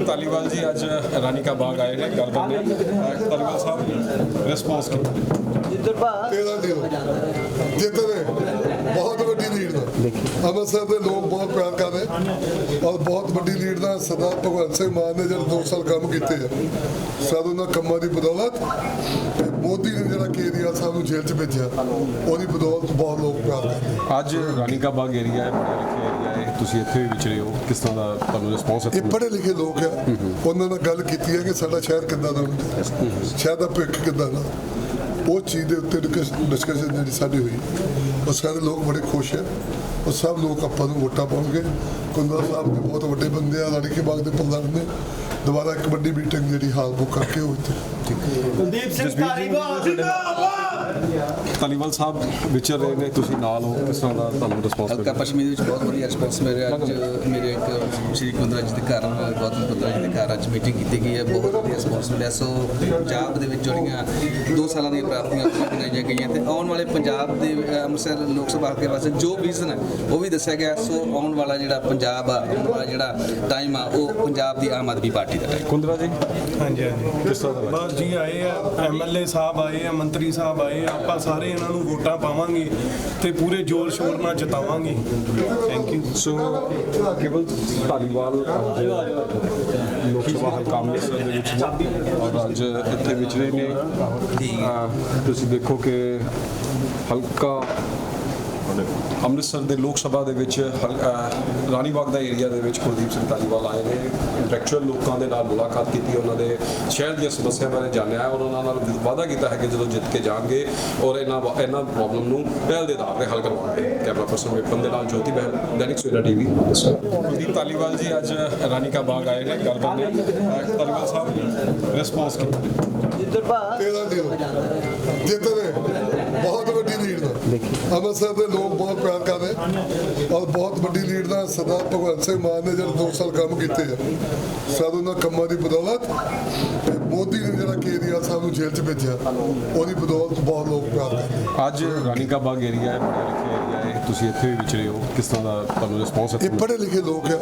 ਕੁਲਦੀਪ ਧਾਲੀਵਾਲ ਜੀ ਅੱਜ ਰਾਨੀ ਕਾ ਬਾਗ ਆਏ ਨੇ ਗੱਲ ਕਰਨੇ ਅਹ ਧਾਲੀਵਾਲ ਸਾਹਿਬ ਰਿਸਪੌਂਸ ਕੀ? ਤੇਰਾ ਦਿਨ ਜਿੱਤਨੇ ਬਹੁਤ ਵੱਡੀ ਲੀਡ ਦਾ। ਅੰਮ੍ਰਿਤਸਰ ਦੇ ਲੋਕ ਬਹੁਤ ਪਿਆਰ ਕਰਦੇ ਔਰ ਬਹੁਤ ਵੱਡੀ ਲੀਡ ਦਾ ਸਰਦਾਰ ਭਗਵੰਤ ਸਿੰਘ ਮਾਨ ਨੇ ਜਿਹੜੇ 2 ਸਾਲ ਕੰਮ ਕੀਤੇ ਆ। ਸਰ ਉਹਨਾਂ ਕੰਮਾਂ ਦੀ ਬਦੌਲਤ ਤੇ ਮੋਦੀ ਨੇ ਜਿਹੜਾ ਕੇਜਰੀਵਾਲ ਸਾਹਿਬ ਨੂੰ ਜੇਲ੍ਹ 'ਚ ਭੇਜਿਆ ਉਹਦੀ ਬਦੌਲਤ ਬਹੁਤ ਲੋਕ ਪਿਆਰ ਕਰਦੇ ਅੱਜ ਰਾਨੀ ਕਾ ਬਾਗ ਏਰੀਆ ਹੈ ਤੁਸੀਂ ਇੱਥੇ ਵੀ ਵਿਚਰੇ ਹੋ? ਕਿਸ ਤਰ੍ਹਾਂ ਦਾ ਤੁਹਾਨੂੰ ਰਿਸਪੌਂਸ ਇਹ ਪੜ੍ਹੇ ਲਿਖੇ ਲੋਕ ਆ ਉਹਨਾਂ ਨਾਲ ਗੱਲ ਕੀਤੀ ਹੈ ਕਿ ਸਾਡਾ ਸ਼ਹਿਰ ਕਿੱਦਾਂ ਦਾ ਸ਼ਹਿਰ ਦਾ ਭਵਿੱਖ ਕਿੱਦਾਂ ਦਾ? ਉਹ ਚੀਜ਼ ਦੇ ਉੱਤੇ ਡਿਸਕਸ਼ਨ ਜਿਹੜੀ ਸਾਡੀ ਹੋਈ। ਉਹ ਸਾਰੇ ਲੋਕ ਬੜੇ ਖੁਸ਼ ਹੈ। ਉਹ ਸਭ ਲੋਕ ਆਪਾਂ ਨੂੰ ਵੋਟਾਂ ਪਾਉਣਗੇ। ਕੁੰਦਰਾ ਸਾਹਿਬ ਦੇ ਬਹੁਤ ਵੱਡੇ ਬੰਦੇ ਆ ਲੜਕੀ ਬਾਗ ਦੇ ਪ੍ਰਧਾਨ ਨੇ। ਦੁਬਾਰਾ ਇੱਕ ਵੱਡੀ ਮੀਟਿੰਗ ਜਿਹੜੀ ਹਾਲ ਬੁੱਕ ਕਰਕੇ ਉਹ ਇੱਥੇ। ਕੁਲਦੀਪ ਸਿੰਘ ਧਾਲੀਵਾਲ ਧਾਲੀਵਾਲ ਸਾਹਿਬ ਵਿਚਰ ਰਹੇ ਨੇ ਤੁਸੀਂ ਨਾਲ ਹੋ ਕਿਸ ਤਰ੍ਹਾਂ ਦਾ ਤੁਹਾਨੂੰ ਰਿਸਪੌਂਸ ਹਲਕਾ ਪੱਛਮੀ ਦੇ ਵਿੱਚ ਬਹੁਤ ਵਧੀਆ ਰਿਸਪੌਂਸ ਮਿਲ ਰਿਹਾ ਅੱਜ ਮੇਰੇ ਇੱਕ ਸ਼੍ਰੀ ਕੁੰਦਰਾ ਜੀ ਦੇ ਘਰ ਗੌਤਮ ਕੁੰਦਰਾ ਜੀ ਦੇ ਘਰ ਅੱਜ ਮੀਟਿੰਗ ਕੀਤੀ ਗਈ ਹੈ। ਬਹੁਤ ਵਧੀਆ ਰਿਸਪੌਂਸ ਮਿਲਿਆ। ਸੋ ਪੰਜਾਬ ਦੇ ਵਿੱਚ ਜਿਹੜੀਆਂ 2 ਸਾਲਾਂ ਦੀਆਂ ਪ੍ਰਾਪਤੀਆਂ ਗਿਣਾਈਆਂ ਗਈਆਂ ਤੇ ਆਉਣ ਵਾਲੇ ਪੰਜਾਬ ਦੇ ਅੰਮ੍ਰਿਤਸਰ ਲੋਕ ਸਭਾ ਹਲਕੇ ਵਾਸਤੇ ਜੋ ਵਿਜ਼ਨ ਹੈ ਉਹ ਵੀ ਦੱਸਿਆ ਗਿਆ। ਸੋ ਆਉਣ ਵਾਲਾ ਜਿਹੜਾ ਪੰਜਾਬ ਆ ਆਉਣ ਵਾਲਾ ਜਿਹੜਾ ਟਾਈਮ ਆ ਉਹ ਪੰਜਾਬ ਦੀ ਆਮ ਆਦਮੀ ਪਾਰਟੀ ਦਾ ਕੁੰਦਰਾ ਜੀ? ਹਾਂਜੀ ਹਾਂਜੀ। ਕਿਸ ਤਰ੍ਹਾਂ ਦਾ? ਬਸ ਜੀ ਆਏ ਆ। ਐਮਐਲਏ ਸਾਹਿਬ ਆਏ ਆ ਮੰਤਰੀ ਸਾਹਿਬ ਆਏ ਆ ਆਪਾਂ ਸਾਰੇ ਇਹਨਾਂ ਨੂੰ ਵੋਟਾਂ ਪਾਵਾਂਗੇ ਤੇ ਪੂਰੇ ਜ਼ੋਰ ਸ਼ੋਰ ਨਾਲ ਜਿਤਾਵਾਂਗੇ। ਥੈਂਕ ਯੂ ਸੋ ਕੇਵਲ ਧਾਲੀਵਾਲ ਲੋਕ ਸਭਾ ਹਲਕਾ ਅੰਮ੍ਰਿਤਸਰ ਦੇ ਵਿੱਚ ਨੇ ਔਰ ਅੱਜ ਇੱਥੇ ਵਿਚਰੇ ਨੇ। ਤੁਸੀਂ ਦੇਖੋ ਕਿ ਹਲਕਾ ਅੰਮ੍ਰਿਤਸਰ ਦੇ ਲੋਕ ਸਭਾ ਦੇ ਵਿੱਚ, ਹਲ- ਅਹ, ਰਾਣੀਬਾਗ ਦਾ ਏਰੀਆ ਦੇ ਵਿੱਚ ਕੁਲਦੀਪ ਸਿੰਘ ਧਾਲੀਵਾਲ ਆਏ ਨੇ। ਇੰਟੈਕਚੁਅਲ ਲੋਕਾਂ ਦੇ ਨਾਲ ਮੁਲਾਕਾਤ ਕੀਤੀ, ਉਹਨਾਂ ਦੇ ਸ਼ਹਿਰ ਦੀਆਂ ਸਮੱਸਿਆ ਬਾਰੇ ਜਾਣਿਆ ਔਰ ਉਹਨਾਂ ਨਾਲ ਵਾਅਦਾ ਕੀਤਾ ਹੈ ਕਿ ਜਦੋਂ ਜਿੱਤ ਕੇ ਜਾਣਗੇ ਔਰ ਇਹਨਾਂ ਇਹਨਾਂ ਪ੍ਰੋਬਲਮ ਨੂੰ ਪਹਿਲ ਦੇ ਆਧਾਰ ਤੇ ਹੱਲ ਕਰਵਾਉਣਗੇ। ਕੈਮਰਾ ਪਰਸਨ ਵਿਪਨ ਦੇ ਨਾਲ ਜੋਤੀ ਬਹਿਲ, ਦੈਨਿਕ ਸਵੇਰਾ ਟੀਵੀ। ਕੁਲਦੀਪ ਧਾਲੀਵਾਲ ਜੀ, ਅੱਜ ਰਾਣੀ ਕਾ ਬਾਗ ਆਏ ਨੇ ਗੱਲ ਕਰਨੇ ਅਹ ਸਾਹਿਬ ਰਿਸਪੌਂਸ ਕੀ ਤੇਰਾ ਦਿਨ। ਜਿੱਤਨੇ ਬਹੁਤ ਵੱਡੀ ਲੀਡ ਦਾ ਅੰਮ੍ਰਿਤਸਰ ਦੇ ਲੋਕ ਬਹੁਤ ਪਿਆਰ ਕਰਦੇ ਔਰ ਬਹੁਤ ਵੱਡੀ ਲੀਡ ਦਾ ਸਰਦਾਰ ਭਗਵੰਤ ਸਿੰਘ ਮਾਨ ਨੇ ਜਿਹੜੇ 2 ਸਾਲ ਕੰਮ ਕੀਤੇ ਆ ਸਰ ਉਹਨਾਂ ਕੰਮਾਂ ਦੀ ਬਦੌਲਤ ਮੋਦੀ ਨੇ ਜਿਹੜਾ ਕੇਜਰੀਵਾਲ ਸਾਹਿਬ ਨੂੰ ਜੇਲ੍ਹ 'ਚ ਭੇਜਿਆ ਉਹਦੀ ਬਦੌਲਤ ਬਹੁਤ ਲੋਕ ਪਿਆਰ ਕਰਦੇ ਅੱਜ ਰਾਣੀ ਕਾ ਬਾਗ ਏਰੀਆ ਹੈ ਪੜ੍ਹੇ ਲਿਖੇ ਏਰੀਆ ਹੈ ਤੁਸੀਂ ਇੱਥੇ ਵੀ ਵਿਚਰੇ ਹੋ ਕਿਸ ਤਰ੍ਹਾਂ ਦਾ ਤੁਹਾਨੂੰ ਰਿਸਪੌਂਸ ਇਹ ਪੜ੍ਹੇ ਲਿਖੇ ਲੋਕ ਆ।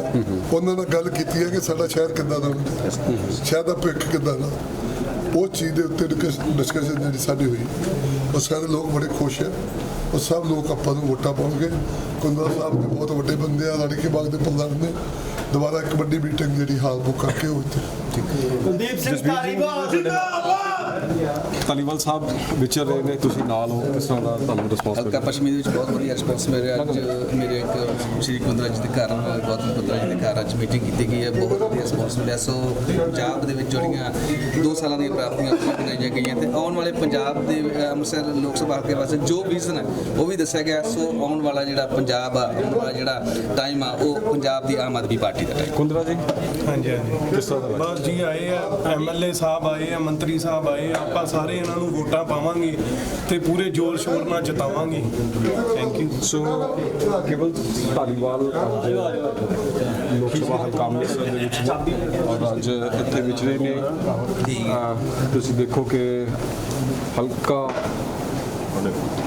ਉਹਨਾਂ ਨਾਲ ਗੱਲ ਕੀਤੀ ਹੈ ਕਿ ਸਾਡਾ ਸ਼ਹਿਰ ਕਿੱਦਾਂ ਦਾ ਸ਼ਹਿਰ ਦਾ ਭਵਿੱਖ ਕਿੱਦਾਂ ਦਾ? ਉਹ ਚੀਜ਼ ਦੇ ਉੱਤੇ ਡਿਸਕਸ਼ਨ ਜਿਹੜੀ ਸਾਡੀ ਹੋਈ, ਉਹ ਸਾਰੇ ਲੋਕ ਬੜੇ ਖੁਸ਼ ਹੈ। ਉਹ ਸਭ ਲੋਕ ਆਪਾਂ ਨੂੰ ਵੋਟਾਂ ਪਾਉਣਗੇ। ਕੁੰਦਰਾ ਸਾਹਿਬ ਦੇ ਬਹੁਤ ਵੱਡੇ ਬੰਦੇ ਆ, ਲੜਕੇ ਬਾਗ ਦੇ ਪ੍ਰਧਾਨ ਨੇ। ਦੁਬਾਰਾ ਇੱਕ ਵੱਡੀ ਮੀਟਿੰਗ ਜਿਹੜੀ ਹਾਲ ਬੁੱਕ ਕਰਕੇ ਉਹ ਕੁਲਦੀਪ ਸਿੰਘ ਧਾਲੀਵਾਲ ਧਾਲੀਵਾਲ ਸਾਹਿਬ ਵਿਚਰ ਰਹੇ ਨੇ ਤੁਸੀਂ ਨਾਲ ਹੋ ਕਿਸ ਤਰ੍ਹਾਂ ਦਾ ਤੁਹਾਨੂੰ ਰਿਸਪੌਂਸ ਹਲਕਾ ਪੱਛਮੀ ਦੇ ਵਿੱਚ ਬਹੁਤ ਵਧੀਆ ਰਿਸਪੌਂਸ ਮਿਲ ਰਿਹਾ ਅੱਜ ਮੇਰੇ ਇੱਕ ਸ਼੍ਰੀ ਕੁੰਦਰਾ ਜੀ ਦੇ ਘਰ ਗੌਤਮ ਕੁੰਦਰਾ ਜੀ ਦੇ ਘਰ ਅੱਜ ਮੀਟਿੰਗ ਕੀਤੀ ਗਈ ਹੈ। ਬਹੁਤ ਵਧੀਆ ਰਿਸਪੌਂਸ ਮਿਲਿਆ। ਸੋ ਪੰਜਾਬ ਦੇ ਵਿੱਚ ਜਿਹੜੀਆਂ 2 ਸਾਲਾਂ ਦੀਆਂ ਪ੍ਰਾਪਤੀਆਂ ਗਿਣਾਈਆਂ ਗਈਆਂ ਤੇ ਆਉਣ ਵਾਲੇ ਪੰਜਾਬ ਦੇ ਅੰਮ੍ਰਿਤਸਰ ਲੋਕ ਸਭਾ ਹਲਕੇ ਵਾਸਤੇ ਜੋ ਵਿਜ਼ਨ ਹੈ ਉਹ ਵੀ ਦੱਸਿਆ ਗਿਆ। ਸੋ ਆਉਣ ਵਾਲਾ ਜਿਹੜਾ ਪੰਜਾਬ ਆ ਆਉਣ ਵਾਲਾ ਜਿਹੜਾ ਟਾਈਮ ਆ ਉਹ ਪੰਜਾਬ ਦੀ ਆਮ ਆਦਮੀ ਪਾਰਟੀ ਦਾ ਟਾਈਮ ਕੁੰਦਰਾ ਜੀ? ਹਾਂਜੀ ਹਾਂਜੀ। ਕਿਸ ਤਰ੍ਹਾਂ ਦਾ ਜੀ ਆਏ ਆ ਐਮਐਲਏ ਸਾਹਿਬ ਆਏ ਆ ਮੰਤਰੀ ਸਾਹਿਬ ਆਏ ਆ ਆਪਾਂ ਸਾਰੇ ਇਹਨਾਂ ਨੂੰ ਵੋਟਾਂ ਪਾਵਾਂਗੇ ਤੇ ਪੂਰੇ ਜ਼ੋਰ ਸ਼ੋਰ ਨਾਲ ਜਿਤਾਵਾਂਗੇ। ਥੈਂਕ ਯੂ ਸੋ ਕੇਵਲ ਧਾਲੀਵਾਲ ਲੋਕ ਸਭਾ ਹਲਕਾ ਅੰਮ੍ਰਿਤਸਰ ਦੇ ਵਿੱਚ ਔਰ ਅੱਜ ਇੱਥੇ ਵਿਚਰੇ ਨੇ। ਤੁਸੀਂ ਦੇਖੋ ਕਿ ਹਲਕਾ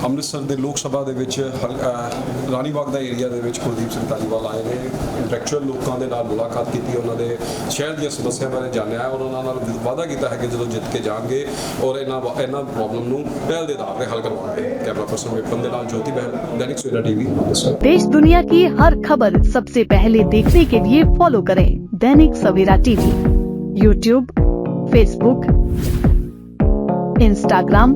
ਅੰਮ੍ਰਿਤਸਰ ਦੇ ਲੋਕ ਸਭਾ ਦੇ ਵਿੱਚ ਹਲ- ਅਹ ਰਾਣੀਬਾਗ ਦਾ ਏਰੀਆ ਦੇ ਵਿੱਚ ਕੁਲਦੀਪ ਸਿੰਘ ਧਾਲੀਵਾਲ ਆਏ ਨੇ ਇੰਟੈਕਚੁਅਲ ਲੋਕਾਂ ਦੇ ਨਾਲ ਮੁਲਾਕਾਤ ਕੀਤੀ ਉਹਨਾਂ ਦੇ ਸ਼ਹਿਰ ਦੀਆਂ ਸਮੱਸਿਆ ਬਾਰੇ ਜਾਣਿਆ ਔਰ ਉਹਨਾਂ ਨਾਲ ਵਾਅਦਾ ਕੀਤਾ ਹੈ ਕਿ ਜਦੋਂ ਜਿੱਤ ਕੇ ਜਾਣਗੇ ਔਰ ਇਹਨਾਂ ਇਹਨਾਂ ਪ੍ਰੋਬਲਮ ਨੂੰ ਪਹਿਲ ਦੇ ਆਧਾਰ ਤੇ ਹੱਲ ਕਰਵਾਉਣਗੇ ਕੈਮਰਾ ਪਰਸਨ ਵਿਪਨ ਦੇ ਨਾਲ ਜੋਤੀ ਬਹਿਲ ਦੈਨਿਕ ਸਵੇਰਾ ਟੀਵੀ देश दुनिया की हर खबर सबसे पहले देखने के लिए फॉलो करें Dainik Savera TV YouTube Facebook Instagram